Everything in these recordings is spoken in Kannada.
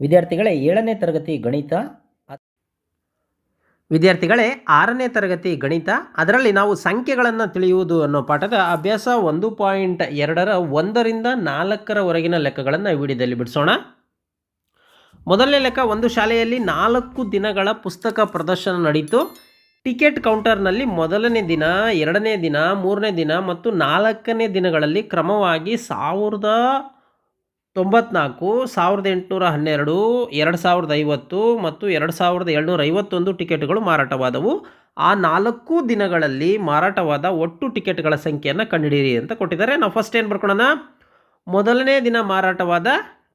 ವಿದ್ಯಾರ್ಥಿಗಳೇ, ಏಳನೇ ತರಗತಿ ಗಣಿತ. ವಿದ್ಯಾರ್ಥಿಗಳೇ, ಆರನೇ ತರಗತಿ ಗಣಿತ. ಅದರಲ್ಲಿ ನಾವು ಸಂಖ್ಯೆಗಳನ್ನು ತಿಳಿಯುವುದು ಅನ್ನೋ ಪಾಠದ ಅಭ್ಯಾಸ ಒಂದು ಪಾಯಿಂಟ್ ಎರಡರ ಒಂದರಿಂದ ನಾಲ್ಕರವರೆಗಿನ ಲೆಕ್ಕಗಳನ್ನು ವಿಡಿಯೋದಲ್ಲಿ ಬಿಡಿಸೋಣ. ಮೊದಲನೇ ಲೆಕ್ಕ, ಒಂದು ಶಾಲೆಯಲ್ಲಿ ನಾಲ್ಕು ದಿನಗಳ ಪುಸ್ತಕ ಪ್ರದರ್ಶನ ನಡೀತು. ಟಿಕೆಟ್ ಕೌಂಟರ್ನಲ್ಲಿ ಮೊದಲನೇ ದಿನ, ಎರಡನೇ ದಿನ, ಮೂರನೇ ದಿನ ಮತ್ತು ನಾಲ್ಕನೇ ದಿನಗಳಲ್ಲಿ ಕ್ರಮವಾಗಿ ಸಾವಿರದ ತೊಂಬತ್ನಾಲ್ಕು, ಸಾವಿರದ ಎಂಟುನೂರ ಹನ್ನೆರಡು, ಎರಡು ಸಾವಿರದ ಐವತ್ತು ಮತ್ತು ಎರಡು ಸಾವಿರದ ಏಳ್ನೂರ ಐವತ್ತೊಂದು ಟಿಕೆಟ್ಗಳು ಮಾರಾಟವಾದವು. ಆ ನಾಲ್ಕು ದಿನಗಳಲ್ಲಿ ಮಾರಾಟವಾದ ಒಟ್ಟು ಟಿಕೆಟ್ಗಳ ಸಂಖ್ಯೆಯನ್ನು ಕಂಡುಹಿಡಿಯಿರಿ ಅಂತ ಕೊಟ್ಟಿದ್ದಾರೆ. ನಾವು ಫಸ್ಟ್ ಏನು ಬರ್ಕೊಳ್ಳೋಣ ಮೊದಲನೇ ದಿನ ಮಾರಾಟವಾದ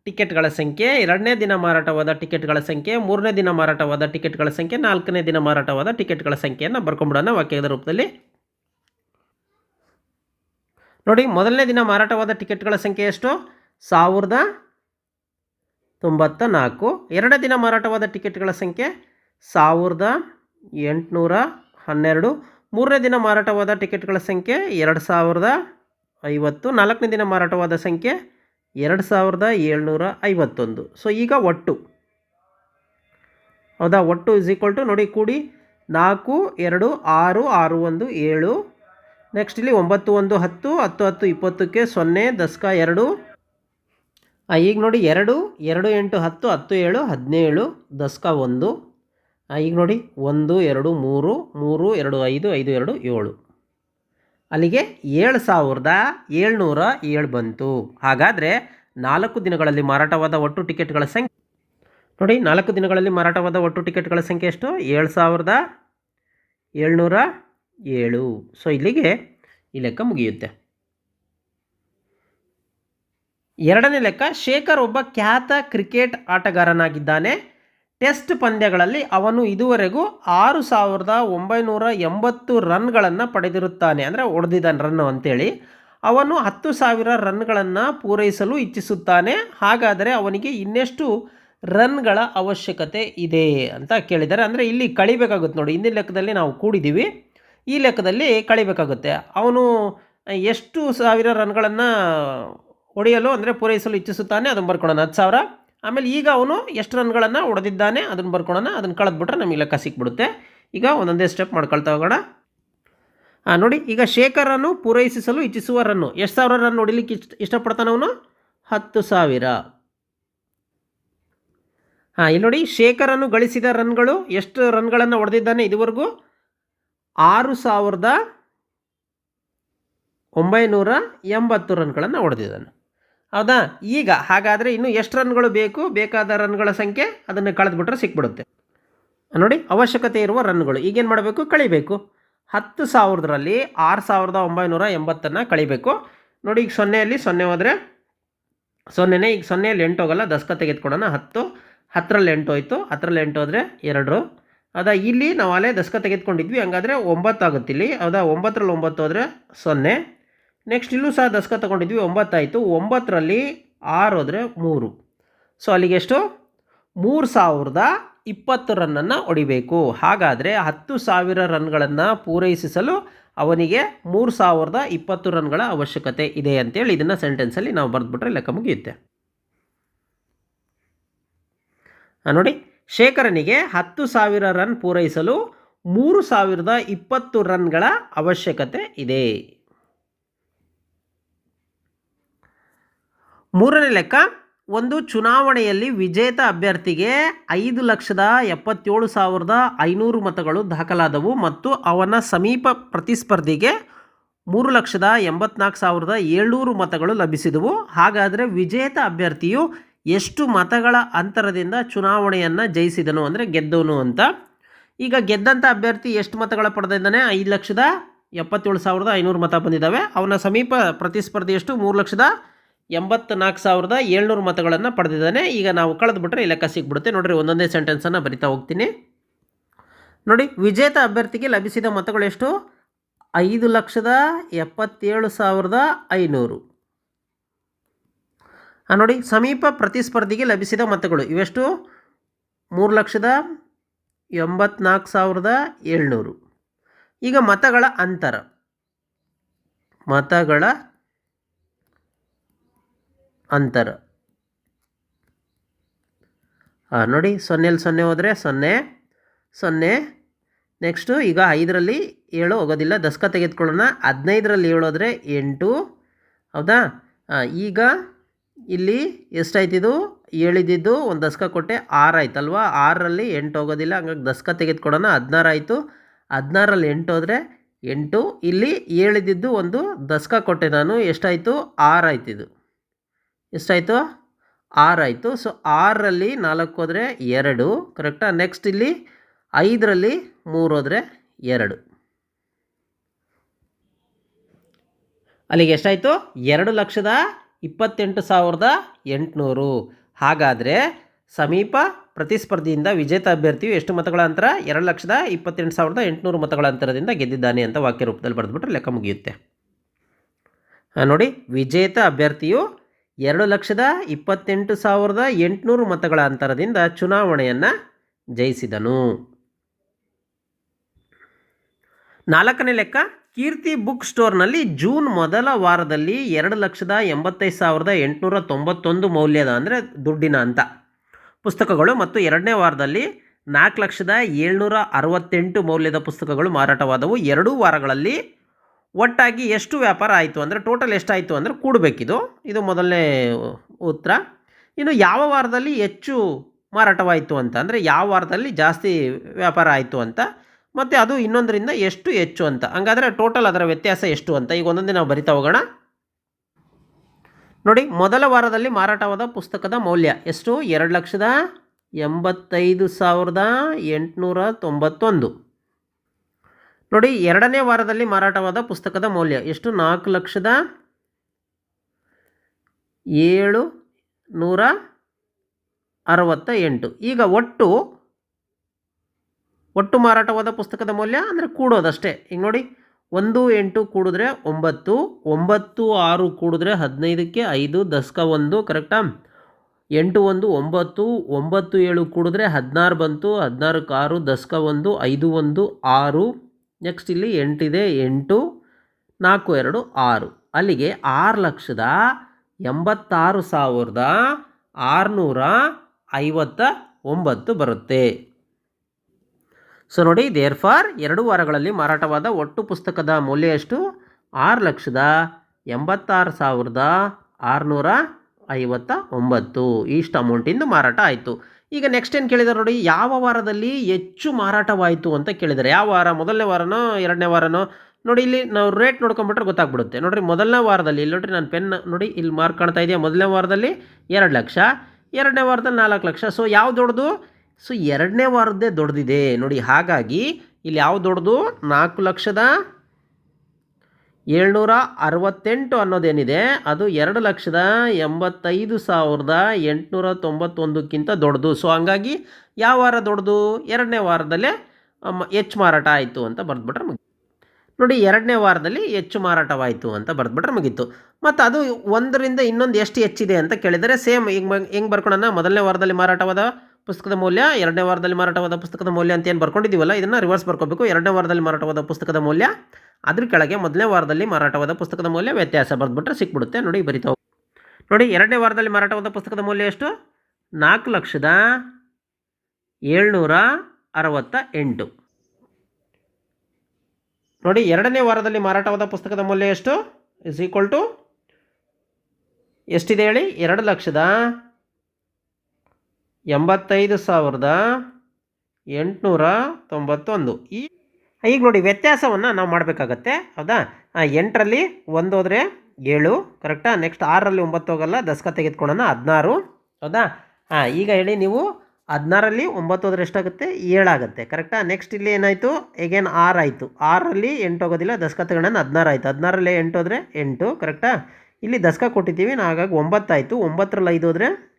ಟಿಕೆಟ್ಗಳ ಸಂಖ್ಯೆ, ಎರಡನೇ ದಿನ ಮಾರಾಟವಾದ ಟಿಕೆಟ್ಗಳ ಸಂಖ್ಯೆ, ಮೂರನೇ ದಿನ ಮಾರಾಟವಾದ ಟಿಕೆಟ್ಗಳ ಸಂಖ್ಯೆ, ನಾಲ್ಕನೇ ದಿನ ಮಾರಾಟವಾದ ಟಿಕೆಟ್ಗಳ ಸಂಖ್ಯೆಯನ್ನು ಬರ್ಕೊಂಬಿಡೋಣ ವಾಕ್ಯದ ರೂಪದಲ್ಲಿ. ನೋಡಿ, ಮೊದಲನೇ ದಿನ ಮಾರಾಟವಾದ ಟಿಕೆಟ್ಗಳ ಸಂಖ್ಯೆ ಎಷ್ಟು? ಸಾವಿರದ ತೊಂಬತ್ತ ನಾಲ್ಕು. ಎರಡನೇ ದಿನ ಮಾರಾಟವಾದ ಟಿಕೆಟ್ಗಳ ಸಂಖ್ಯೆ ಸಾವಿರದ ಎಂಟುನೂರ ಹನ್ನೆರಡು. ಮೂರನೇ ದಿನ ಮಾರಾಟವಾದ ಟಿಕೆಟ್ಗಳ ಸಂಖ್ಯೆ ಎರಡು ಸಾವಿರದ ಐವತ್ತು. ನಾಲ್ಕನೇ ದಿನ ಮಾರಾಟವಾದ ಸಂಖ್ಯೆ ಎರಡು ಸಾವಿರದ ಏಳ್ನೂರ ಐವತ್ತೊಂದು. ಸೊ ಈಗ ಒಟ್ಟು. ಹೌದಾ? ಒಟ್ಟು ಇಸ್ ಈಕ್ವಲ್ ಟು ನೋಡಿ ಕೂಡಿ. ನಾಲ್ಕು, ಎರಡು, ಆರು ಆರು, ಒಂದು, ಏಳು. ನೆಕ್ಸ್ಟ್ ಇಲ್ಲಿ ಒಂಬತ್ತು, ಒಂದು, ಹತ್ತು ಹತ್ತು ಹತ್ತು, ಇಪ್ಪತ್ತಕ್ಕೆ ಸೊನ್ನೆ, ದಸ್ಕ, ಎರಡು. ಈಗ ನೋಡಿ ಎರಡು ಎರಡು ಎಂಟು ಹತ್ತು ಹತ್ತು ಏಳು, ಹದಿನೇಳು, ದಸ್ಕ ಒಂದು. ಈಗ ನೋಡಿ ಒಂದು, ಎರಡು, ಮೂರು ಮೂರು, ಎರಡು, ಐದು ಐದು, ಎರಡು, ಏಳು. ಅಲ್ಲಿಗೆ ಏಳು ಸಾವಿರದ ಏಳ್ನೂರ ಏಳು ಬಂತು. ಹಾಗಾದರೆ ನಾಲ್ಕು ದಿನಗಳಲ್ಲಿ ಮಾರಾಟವಾದ ಒಟ್ಟು ಟಿಕೆಟ್ಗಳ ಸಂಖ್ಯೆ ನೋಡಿ, ನಾಲ್ಕು ದಿನಗಳಲ್ಲಿ ಮಾರಾಟವಾದ ಒಟ್ಟು ಟಿಕೆಟ್ಗಳ ಸಂಖ್ಯೆ ಎಷ್ಟು? ಏಳು ಸಾವಿರದ ಏಳ್ನೂರ ಏಳು. ಸೊ ಇಲ್ಲಿಗೆ ಈ ಲೆಕ್ಕ ಮುಗಿಯುತ್ತೆ. ಎರಡನೇ ಲೆಕ್ಕ, ಶೇಖರ್ ಒಬ್ಬ ಖ್ಯಾತ ಕ್ರಿಕೆಟ್ ಆಟಗಾರನಾಗಿದ್ದಾನೆ. ಟೆಸ್ಟ್ ಪಂದ್ಯಗಳಲ್ಲಿ ಅವನು ಇದುವರೆಗೂ ಆರು ಸಾವಿರದ ಒಂಬೈನೂರ ಎಂಬತ್ತು ರನ್ಗಳನ್ನು ಪಡೆದಿರುತ್ತಾನೆ. ಅಂದರೆ ಹೊಡೆದಿದ್ದಾನೆ ರನ್ನು ಅಂತೇಳಿ. ಅವನು ಹತ್ತು ಸಾವಿರ ರನ್ಗಳನ್ನು ಪೂರೈಸಲು ಇಚ್ಛಿಸುತ್ತಾನೆ. ಹಾಗಾದರೆ ಅವನಿಗೆ ಇನ್ನೆಷ್ಟು ರನ್ಗಳ ಅವಶ್ಯಕತೆ ಇದೆ ಅಂತ ಕೇಳಿದ್ದಾರೆ. ಅಂದರೆ ಇಲ್ಲಿ ಕಳಿಬೇಕಾಗುತ್ತೆ ನೋಡಿ, ಹಿಂದಿನ ಲೆಕ್ಕದಲ್ಲಿ ನಾವು ಕೂಡಿದ್ದೀವಿ. ಈ ಲೆಕ್ಕದಲ್ಲಿ ಕಳಿಬೇಕಾಗುತ್ತೆ. ಅವನು ಎಷ್ಟು ಸಾವಿರ ರನ್ಗಳನ್ನು ಹೊಡೆಯಲು ಅಂದರೆ ಪೂರೈಸಲು ಇಚ್ಛಿಸುತ್ತಾನೆ, ಅದನ್ನು ಬರ್ಕೊಳ್ಳೋಣ ಹತ್ತು ಸಾವಿರ. ಆಮೇಲೆ ಈಗ ಅವನು ಎಷ್ಟು ರನ್ಗಳನ್ನು ಹೊಡೆದಿದ್ದಾನೆ, ಅದನ್ನು ಬರ್ಕೊಳ್ಳೋಣ ಅದನ್ನು ಕಳೆದ್ಬಿಟ್ರೆ ನಮಗೆ ಲೆಕ್ಕ ಸಿಕ್ಬಿಡುತ್ತೆ ಈಗ ಒಂದೊಂದೇ ಸ್ಟೆಪ್ ಮಾಡ್ಕೊಳ್ತಾ ಹೋಗೋಣ. ಹಾಂ ನೋಡಿ, ಈಗ ಶೇಖರನ್ನು ಪೂರೈಸಿಸಲು ಇಚ್ಛಿಸುವ ರನ್ನು. ಎಷ್ಟು ಸಾವಿರ ರನ್ ಹೊಡಿಲಿಕ್ಕೆ ಇಷ್ಟ, ಇಷ್ಟಪಡ್ತಾನೆ ಅವನು? ಹತ್ತು ಸಾವಿರ. ಹಾಂ ಇಲ್ಲಿ ನೋಡಿ ಶೇಖರನ್ನು ಗಳಿಸಿದ ರನ್ಗಳು ಎಷ್ಟು ರನ್ಗಳನ್ನು ಹೊಡೆದಿದ್ದಾನೆ ಇದುವರೆಗೂ? ಆರು ಸಾವಿರದ ಒಂಬೈನೂರ ಎಂಬತ್ತು ರನ್ಗಳನ್ನು ಹೊಡೆದಿದ್ದಾನೆ. ಹೌದಾ? ಈಗ ಹಾಗಾದರೆ ಇನ್ನು ಎಷ್ಟು ರನ್ಗಳು ಬೇಕು? ಬೇಕಾದ ರನ್ಗಳ ಸಂಖ್ಯೆ ಅದನ್ನು ಕಳೆದ್ಬಿಟ್ರೆ ಸಿಕ್ಬಿಡುತ್ತೆ. ನೋಡಿ, ಅವಶ್ಯಕತೆ ಇರುವ ರನ್ಗಳು. ಈಗೇನು ಮಾಡಬೇಕು? ಕಳಿಬೇಕು. ಹತ್ತು ಸಾವಿರದಲ್ಲಿ ಆರು ಸಾವಿರದ ಒಂಬೈನೂರ ಎಂಬತ್ತನ್ನು ಕಳಿಬೇಕು. ನೋಡಿ, ಈಗ ಸೊನ್ನೆಯಲ್ಲಿ ಸೊನ್ನೆ ಹೋದರೆ ಸೊನ್ನೆನೇ, ಈಗ ಸೊನ್ನೆಯಲ್ಲಿ ಎಂಟು ಹೋಗಲ್ಲ. ದಸ್ಕ ತೆಗೆದುಕೊಡೋಣ. ಹತ್ತು, ಹತ್ತರಲ್ಲಿ ಎಂಟು ಹೋಯ್ತು. ಹತ್ತರಲ್ಲಿ ಎಂಟು ಹೋದರೆ ಎರಡು. ಅದಾ ಇಲ್ಲಿ ನಾವು ಅಲ್ಲೇ ದಸ್ಕ ತೆಗೆದುಕೊಂಡಿದ್ವಿ. ಹಂಗಾದರೆ ಒಂಬತ್ತು ಆಗುತ್ತೆ ಇಲ್ಲಿ ಒಂಬತ್ತರಲ್ಲಿ ಒಂಬತ್ತು ಹೋದರೆ ಸೊನ್ನೆ. ನೆಕ್ಸ್ಟ್ ಇಲ್ಲೂ ಸಹ ದಸ್ಕ ತೊಗೊಂಡಿದ್ವಿ, ಒಂಬತ್ತಾಯಿತು. ಒಂಬತ್ತರಲ್ಲಿ ಆರು ಹೋದರೆ ಮೂರು. ಸೊ ಅಲ್ಲಿಗೆ ಎಷ್ಟು? ಮೂರು ಸಾವಿರದ ಇಪ್ಪತ್ತು ರನ್ನನ್ನು ಹೊಡಿಬೇಕು. ಹಾಗಾದರೆ ಹತ್ತು ಸಾವಿರ ರನ್ಗಳನ್ನು ಪೂರೈಸಿಸಲು ಅವನಿಗೆ ಮೂರು ಸಾವಿರದ ಇಪ್ಪತ್ತು ರನ್ಗಳ ಅವಶ್ಯಕತೆ ಇದೆ ಅಂತೇಳಿ ಇದನ್ನು ಸೆಂಟೆನ್ಸಲ್ಲಿ ನಾವು ಬರೆದ್ಬಿಟ್ರೆ ಲೆಕ್ಕ ಮುಗಿಯುತ್ತೆ. ನೋಡಿ. ಶೇಖರನಿಗೆ ಹತ್ತು ಸಾವಿರ ರನ್ ಪೂರೈಸಲು ಮೂರು ಸಾವಿರದ ಇಪ್ಪತ್ತು ರನ್ಗಳ ಅವಶ್ಯಕತೆ ಇದೆ. ಮೂರನೇ ಲೆಕ್ಕ, ಒಂದು ಚುನಾವಣೆಯಲ್ಲಿ ವಿಜೇತ ಅಭ್ಯರ್ಥಿಗೆ ಐದು ಲಕ್ಷದ ಎಪ್ಪತ್ತೇಳು ಸಾವಿರದ ಐನೂರು ಮತಗಳು ದಾಖಲಾದವು ಮತ್ತು ಅವನ ಸಮೀಪ ಪ್ರತಿಸ್ಪರ್ಧಿಗೆ ಮೂರು ಲಕ್ಷದ ಎಂಬತ್ನಾಲ್ಕು ಸಾವಿರದ ಏಳ್ನೂರು ಮತಗಳು ಲಭಿಸಿದವು. ಹಾಗಾದರೆ ವಿಜೇತ ಅಭ್ಯರ್ಥಿಯು ಎಷ್ಟು ಮತಗಳ ಅಂತರದಿಂದ ಚುನಾವಣೆಯನ್ನು ಜಯಿಸಿದನು ಅಂದರೆ ಗೆದ್ದವನು ಅಂತ. ಈಗ ಗೆದ್ದಂಥ ಅಭ್ಯರ್ಥಿ ಎಷ್ಟು ಮತಗಳ ಪಡೆದಿದ್ದಾನೆ? ಐದು ಲಕ್ಷದ ಎಪ್ಪತ್ತೇಳು ಸಾವಿರದ ಐನೂರು ಮತ ಬಂದಿದ್ದಾವೆ. ಅವನ ಸಮೀಪ ಪ್ರತಿಸ್ಪರ್ಧಿ ಎಷ್ಟು ಮೂರು ಲಕ್ಷದ ಎಂಬತ್ನಾಲ್ಕು ಸಾವಿರದ ಏಳ್ನೂರು ಮತಗಳನ್ನು ಪಡೆದಿದ್ದಾನೆ. ಈಗ ನಾವು ಕಳೆದುಬಿಟ್ರೆ ಈ ಲೆಕ್ಕ ಸಿಕ್ಬಿಡುತ್ತೆ. ನೋಡಿರಿ, ಒಂದೊಂದೇ ಸೆಂಟೆನ್ಸನ್ನು ಬರಿತಾ ಹೋಗ್ತೀನಿ. ನೋಡಿ, ವಿಜೇತ ಅಭ್ಯರ್ಥಿಗೆ ಲಭಿಸಿದ ಮತಗಳು ಎಷ್ಟು? ಐದು ಲಕ್ಷದ ಎಪ್ಪತ್ತೇಳು ಸಾವಿರದ ಐನೂರು. ನೋಡಿ, ಸಮೀಪ ಪ್ರತಿಸ್ಪರ್ಧಿಗೆ ಲಭಿಸಿದ ಮತಗಳು ಇವೆಷ್ಟು? ಮೂರು ಲಕ್ಷದ ಎಂಬತ್ನಾಲ್ಕು ಸಾವಿರದ ಏಳ್ನೂರು. ಈಗ ಮತಗಳ ಅಂತರ. ಮತಗಳ ಅಂತರ. ನೋಡಿ ಸೊನ್ನೆಲಿ ಸೊನ್ನೆ ಹೋದರೆ ಸೊನ್ನೆ ಸೊನ್ನೆ. ನೆಕ್ಸ್ಟು ಈಗ ಐದರಲ್ಲಿ ಏಳು ಹೋಗೋದಿಲ್ಲ. ದಸ್ಕ ತೆಗೆದುಕೊಳ್ಳೋಣ. ಹದಿನೈದರಲ್ಲಿ ಏಳು ಹೋದರೆ ಎಂಟು. ಹೌದಾ? ಈಗ ಇಲ್ಲಿ ಎಷ್ಟಾಯ್ತಿದ್ದು ಏಳಿದ್ದು ಒಂದು ದಸ್ಕ ಕೊಟ್ಟೆ ಆರು ಆಯ್ತಲ್ವಾ? ಆರರಲ್ಲಿ ಎಂಟು ಹೋಗೋದಿಲ್ಲ. ಹಂಗಾಗಿ ದಸ್ಕ ತೆಗೆದುಕೊಡೋಣ ಹದಿನಾರು ಆಯಿತು. ಹದಿನಾರಲ್ಲಿ ಎಂಟು ಹೋದರೆ ಎಂಟು. ಇಲ್ಲಿ ಏಳಿದ್ದು ಒಂದು ದಸ್ಕ ಕೊಟ್ಟೆ ನಾನು. ಎಷ್ಟಾಯಿತು? ಆರು ಆಯ್ತಿದು. ಎಷ್ಟಾಯಿತು? ಆರು ಆಯಿತು ಸೊ ಆರರಲ್ಲಿ ನಾಲ್ಕು ಹೋದರೆ ಎರಡು ಕರೆಕ್ಟಾ ನೆಕ್ಸ್ಟ್ ಇಲ್ಲಿ ಐದರಲ್ಲಿ ಮೂರು ಹೋದರೆ ಎರಡು. ಅಲ್ಲಿಗೆ ಎಷ್ಟಾಯಿತು? ಎರಡು ಲಕ್ಷದ ಇಪ್ಪತ್ತೆಂಟು ಸಾವಿರದ ಎಂಟುನೂರು. ಹಾಗಾದರೆ ಸಮೀಪ ಪ್ರತಿಸ್ಪರ್ಧಿಯಿಂದ ವಿಜೇತ ಅಭ್ಯರ್ಥಿಯು ಎಷ್ಟು ಮತಗಳ ಅಂತರ? ಎರಡು ಲಕ್ಷದ ಇಪ್ಪತ್ತೆಂಟು ಸಾವಿರದ ಎಂಟುನೂರು ಮತಗಳ ಅಂತರದಿಂದ ಗೆದ್ದಿದ್ದಾನೆ ಅಂತ ವಾಕ್ಯ ರೂಪದಲ್ಲಿ ಬರೆದ್ಬಿಟ್ರೆ ಲೆಕ್ಕ ಮುಗಿಯುತ್ತೆ. ನೋಡಿ, ವಿಜೇತ ಅಭ್ಯರ್ಥಿಯು ಎರಡು ಲಕ್ಷದ ಇಪ್ಪತ್ತೆಂಟು ಸಾವಿರದ ಎಂಟುನೂರು ಮತಗಳ ಅಂತರದಿಂದ ಚುನಾವಣೆಯನ್ನು ಜಯಿಸಿದನು. ನಾಲ್ಕನೇ ಲೆಕ್ಕ, ಕೀರ್ತಿ ಬುಕ್ ಸ್ಟೋರ್ನಲ್ಲಿ ಜೂನ್ ಮೊದಲ ವಾರದಲ್ಲಿ ಎರಡು ಲಕ್ಷದ ಎಂಬತ್ತೈದು ಸಾವಿರದ ಎಂಟುನೂರ ತೊಂಬತ್ತೊಂದು ಮೌಲ್ಯದ ಅಂದರೆ ದುಡ್ಡಿನ ಅಂತ. ಪುಸ್ತಕಗಳು ಮತ್ತು ಎರಡನೇ ವಾರದಲ್ಲಿ ನಾಲ್ಕು ಲಕ್ಷದ ಏಳ್ನೂರ ಅರವತ್ತೆಂಟು ಮೌಲ್ಯದ ಪುಸ್ತಕಗಳು ಮಾರಾಟವಾದವು. ಎರಡೂ ವಾರಗಳಲ್ಲಿ ಒಟ್ಟಾಗಿ ಎಷ್ಟು ವ್ಯಾಪಾರ ಆಯಿತು ಅಂದರೆ ಟೋಟಲ್ ಎಷ್ಟಾಯಿತು ಅಂದರೆ ಕೂಡಬೇಕಿದು. ಇದು ಮೊದಲನೇ ಉತ್ತರ. ಇನ್ನು ಯಾವ ವಾರದಲ್ಲಿ ಹೆಚ್ಚು ಮಾರಾಟವಾಯಿತು ಅಂತ ಅಂದರೆ ಯಾವ ವಾರದಲ್ಲಿ ಜಾಸ್ತಿ ವ್ಯಾಪಾರ ಆಯಿತು ಅಂತ. ಮತ್ತು ಅದು ಇನ್ನೊಂದರಿಂದ ಎಷ್ಟು ಹೆಚ್ಚು ಅಂತ. ಹಂಗಾದರೆ ಟೋಟಲ್ ಅದರ ವ್ಯತ್ಯಾಸ ಎಷ್ಟು ಅಂತ ಈಗ ಒಂದೊಂದೇ ನಾವು ಬರಿತಾ ಹೋಗೋಣ. ನೋಡಿ, ಮೊದಲ ವಾರದಲ್ಲಿ ಮಾರಾಟವಾದ ಪುಸ್ತಕದ ಮೌಲ್ಯ ಎಷ್ಟು? ಎರಡು ಲಕ್ಷದ ಎಂಬತ್ತೈದು ಸಾವಿರದ ಎಂಟುನೂರ ತೊಂಬತ್ತೊಂದು. ನೋಡಿ, ಎರಡನೇ ವಾರದಲ್ಲಿ ಮಾರಾಟವಾದ ಪುಸ್ತಕದ ಮೌಲ್ಯ ಎಷ್ಟು? ನಾಲ್ಕು ಲಕ್ಷದ ಏಳು ನೂರ ಅರವತ್ತ ಎಂಟು. ಈಗ ಒಟ್ಟು ಒಟ್ಟು ಮಾರಾಟವಾದ ಪುಸ್ತಕದ ಮೌಲ್ಯ ಅಂದರೆ ಕೂಡೋದಷ್ಟೇ. ಈಗ ನೋಡಿ, ಒಂದು ಎಂಟು ಕೂಡಿದ್ರೆ ಒಂಬತ್ತು ಒಂಬತ್ತು ಆರು ಕೂಡಿದ್ರೆ ಹದಿನೈದಕ್ಕೆ ಐದು, ದಸ್ಕ ಒಂದು, ಕರೆಕ್ಟಾ? ಎಂಟು ಒಂದು ಒಂಬತ್ತು ಒಂಬತ್ತು ಏಳು ಕೂಡಿದ್ರೆ ಹದಿನಾರು ಬಂತು, ಹದಿನಾರಕ್ಕೆ ಆರು, ದಸ್ಕ ಒಂದು, ಐದು ಒಂದು, ಆರು ನೆಕ್ಸ್ಟ್ ಇಲ್ಲಿ ಎಂಟಿದೆ, ಎಂಟು, ನಾಲ್ಕು, ಎರಡು, ಆರು. ಅಲ್ಲಿಗೆ ಆರು ಲಕ್ಷದ ಎಂಬತ್ತಾರು ಸಾವಿರದ ಆರುನೂರ ಐವತ್ತ ಒಂಬತ್ತು ಬರುತ್ತೆ. ಸೊ ನೋಡಿ ದೇರ್ ಫಾರ್ ಎರಡು ವಾರಗಳಲ್ಲಿ ಮಾರಾಟವಾದ ಒಟ್ಟು ಪುಸ್ತಕದ ಮೌಲ್ಯ ಎಷ್ಟು? ಆರು ಲಕ್ಷದ ಎಂಬತ್ತಾರು ಸಾವಿರದ ಆರುನೂರ ಐವತ್ತ ಒಂಬತ್ತು. ಇಷ್ಟು ಅಮೌಂಟಿಂದು ಮಾರಾಟ ಆಯಿತು. ಈಗ ನೆಕ್ಸ್ಟ್ ಏನು ಕೇಳಿದಾರೆ ನೋಡಿ, ಯಾವ ವಾರದಲ್ಲಿ ಹೆಚ್ಚು ಮಾರಾಟವಾಯಿತು ಅಂತ ಕೇಳಿದ್ದಾರೆ ಯಾವ ವಾರ? ಮೊದಲನೇ ವಾರನೋ, ಎರಡನೇ ವಾರನೋ? ನೋಡಿ, ಇಲ್ಲಿ ನಾವು ರೇಟ್ ನೋಡ್ಕೊಂಬಿಟ್ರೆ ಗೊತ್ತಾಗ್ಬಿಡುತ್ತೆ. ನೋಡಿರಿ, ಮೊದಲನೇ ವಾರದಲ್ಲಿ, ಇಲ್ಲಿ ನೋಡಿರಿ ನಾನು ಪೆನ್ ನೋಡಿ, ಇಲ್ಲಿ ಮಾರ್ಕ್ ಕಾಣ್ತಾ ಇದೆಯಾ? ಮೊದಲನೇ ವಾರದಲ್ಲಿ ಎರಡು ಲಕ್ಷ, ಎರಡನೇ ವಾರದಲ್ಲಿ ನಾಲ್ಕು ಲಕ್ಷ. ಸೊ ಯಾವ ದೊಡ್ಡದು? ಸೊ ಎರಡನೇ ವಾರದ್ದೇ ದೊಡ್ಡದಿದೆ. ನೋಡಿ, ಹಾಗಾಗಿ ಇಲ್ಲಿ ಯಾವ ದೊಡ್ಡದು? ನಾಲ್ಕು ಲಕ್ಷದ ಏಳ್ನೂರ ಅರವತ್ತೆಂಟು ಅನ್ನೋದೇನಿದೆ? ಅದು ಎರಡು ಲಕ್ಷದ ಎಂಬತ್ತೈದು ಸಾವಿರದ ಎಂಟುನೂರ ತೊಂಬತ್ತೊಂದಕ್ಕಿಂತ ದೊಡ್ಡದು. ಸೊ ಹಂಗಾಗಿ ಯಾವ ವಾರ ದೊಡ್ಡದು? ಎರಡನೇ ವಾರದಲ್ಲೇ ಹೆಚ್ಚು ಮಾರಾಟ ಆಯಿತು ಅಂತ ಬರೆದ್ಬಿಟ್ರೆ ಮುಗಿ ನೋಡಿ, ಎರಡನೇ ವಾರದಲ್ಲಿ ಹೆಚ್ಚು ಮಾರಾಟವಾಯಿತು ಅಂತ ಬರೆದ್ಬಿಟ್ರೆ ಮುಗೀತು. ಮತ್ತು ಅದು ಒಂದರಿಂದ ಇನ್ನೊಂದು ಎಷ್ಟು ಹೆಚ್ಚಿದೆ ಅಂತ ಕೇಳಿದರೆ ಸೇಮ್ ಈಗ ಹೆಂಗೆ ಬರ್ಕೊಳ್ಳೋಣ ಮೊದಲನೇ ವಾರದಲ್ಲಿ ಮಾರಾಟವಾದ ಪುಸ್ತಕದ ಮೌಲ್ಯ, ಎರಡನೇ ವಾರದಲ್ಲಿ ಮಾರಾಟವಾದ ಪುಸ್ತಕದ ಮೌಲ್ಯ ಅಂತ ಏನು ಬರ್ಕೊಂಡಿದ್ದೀವಲ್ಲ ಇದನ್ನು ರಿವರ್ಸ್ ಬರ್ಕೋಬೇಕು. ಎರಡನೇ ವಾರದಲ್ಲಿ ಮಾರಾಟವಾದ ಪುಸ್ತಕದ ಮೌಲ್ಯ, ಅದ್ರ ಕೆಳಗೆ ಮೊದಲನೇ ವಾರದಲ್ಲಿ ಮಾರಾಟವಾದ ಪುಸ್ತಕದ ಮೌಲ್ಯ ವ್ಯತ್ಯಾಸ ಬರೆದ್ಬಿಟ್ರೆ ಸಿಕ್ಬಿಡುತ್ತೆ. ನೋಡಿ ಬರಿತಾ ನೋಡಿ, ಎರಡನೇ ವಾರದಲ್ಲಿ ಮಾರಾಟವಾದ ಪುಸ್ತಕದ ಮೌಲ್ಯ ಎಷ್ಟು? ನಾಲ್ಕು ಲಕ್ಷದ ಏಳ್ನೂರ ಅರವತ್ತ ಎಂಟು. ನೋಡಿ, ಎರಡನೇ ವಾರದಲ್ಲಿ ಮಾರಾಟವಾದ ಪುಸ್ತಕದ ಮೌಲ್ಯ ಎಷ್ಟು? ಇಸ್ ಈಕ್ವಲ್ ಟು ಎಷ್ಟಿದೆ ಹೇಳಿ? ಎರಡು ಲಕ್ಷದ ಎಂಬತ್ತೈದು ಸಾವಿರದ ಎಂಟುನೂರ ತೊಂಬತ್ತೊಂದು. ಈ ಈಗ ನೋಡಿ ವ್ಯತ್ಯಾಸವನ್ನು ನಾವು ಮಾಡಬೇಕಾಗತ್ತೆ. ಹೌದಾ? ಎಂಟರಲ್ಲಿ ಒಂದು ಹೋದರೆ ಏಳು, ಕರೆಕ್ಟಾ? ನೆಕ್ಸ್ಟ್ ಆರರಲ್ಲಿ ಒಂಬತ್ತು ಹೋಗಲ್ಲ, ದಸಕ ತೆಗೆದುಕೊಳ್ಳೋಣ ಹದಿನಾರು. ಹೌದಾ? ಹಾಂ ಈಗ ಹೇಳಿ ನೀವು ಹದಿನಾರಲ್ಲಿ ಒಂಬತ್ತು ಹೋದರೆ ಎಷ್ಟಾಗುತ್ತೆ? ಏಳಾಗುತ್ತೆ ಕರೆಕ್ಟಾ? ನೆಕ್ಸ್ಟ್ ಇಲ್ಲಿ ಏನಾಯಿತು? ಎಗೇನ್ ಆರು ಆಯಿತು. ಆರರಲ್ಲಿ ಎಂಟು ಹೋಗೋದಿಲ್ಲ, ದಸಕ ತಗೊಂಡು ಹದಿನಾರು ಆಯಿತು. ಹದಿನಾರಲ್ಲಿ ಎಂಟು ಹೋದರೆ ಎಂಟು, ಕರೆಕ್ಟಾ? ಇಲ್ಲಿ ದಸಕ ಕೊಟ್ಟಿದ್ದೀವಿ ನಾ ಹಾಗಾಗಿ ಒಂಬತ್ತಾಯಿತು. ಒಂಬತ್ತರಲ್ಲಿ ಐದು ಹೋದರೆ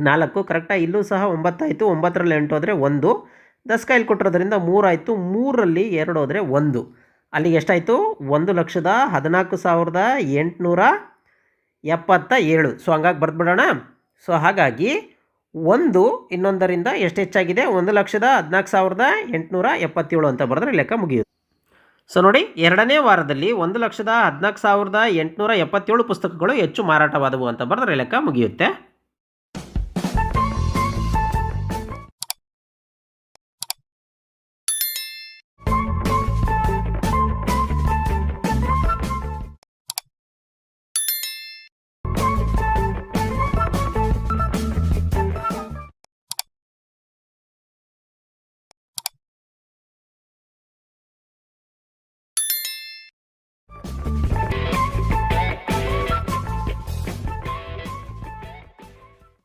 ನಾಲ್ಕು ಕರೆಕ್ಟಾಗಿ ಇಲ್ಲೂ ಸಹ ಒಂಬತ್ತಾಯಿತು, ಒಂಬತ್ತರಲ್ಲಿ ಎಂಟು ಹೋದರೆ ಒಂದು. ದಸ್ಕ ಇಲ್ಲಿ ಕೊಟ್ಟಿರೋದ್ರಿಂದ ಮೂರಾಯಿತು, ಮೂರರಲ್ಲಿ ಎರಡು ಹೋದರೆ ಒಂದು. ಅಲ್ಲಿಗೆ ಎಷ್ಟಾಯಿತು? ಒಂದು ಲಕ್ಷದ ಹದಿನಾಲ್ಕು ಸಾವಿರದ ಎಂಟುನೂರ ಎಪ್ಪತ್ತ ಏಳು. ಸೊ, ಹಂಗಾಗಿ ಬರೆದ್ಬಿಡೋಣ. ಸೊ, ಹಾಗಾಗಿ ಒಂದು, ಇನ್ನೊಂದರಿಂದ ಎಷ್ಟು ಹೆಚ್ಚಾಗಿದೆ? ಒಂದು ಲಕ್ಷದ ಹದಿನಾಲ್ಕು ಸಾವಿರದ ಎಂಟುನೂರ ಎಪ್ಪತ್ತೇಳು ಅಂತ ಬರೆದ್ರೆ ಲೆಕ್ಕ ಮುಗಿಯುತ್ತೆ. ಸೊ, ನೋಡಿ, ಎರಡನೇ ವಾರದಲ್ಲಿ ಒಂದು ಲಕ್ಷದ ಹದಿನಾಲ್ಕು ಸಾವಿರದ ಎಂಟುನೂರ ಎಪ್ಪತ್ತೇಳು ಪುಸ್ತಕಗಳು ಹೆಚ್ಚು ಮಾರಾಟವಾದವು ಅಂತ ಬರೆದ್ರೆ ಲೆಕ್ಕ ಮುಗಿಯುತ್ತೆ.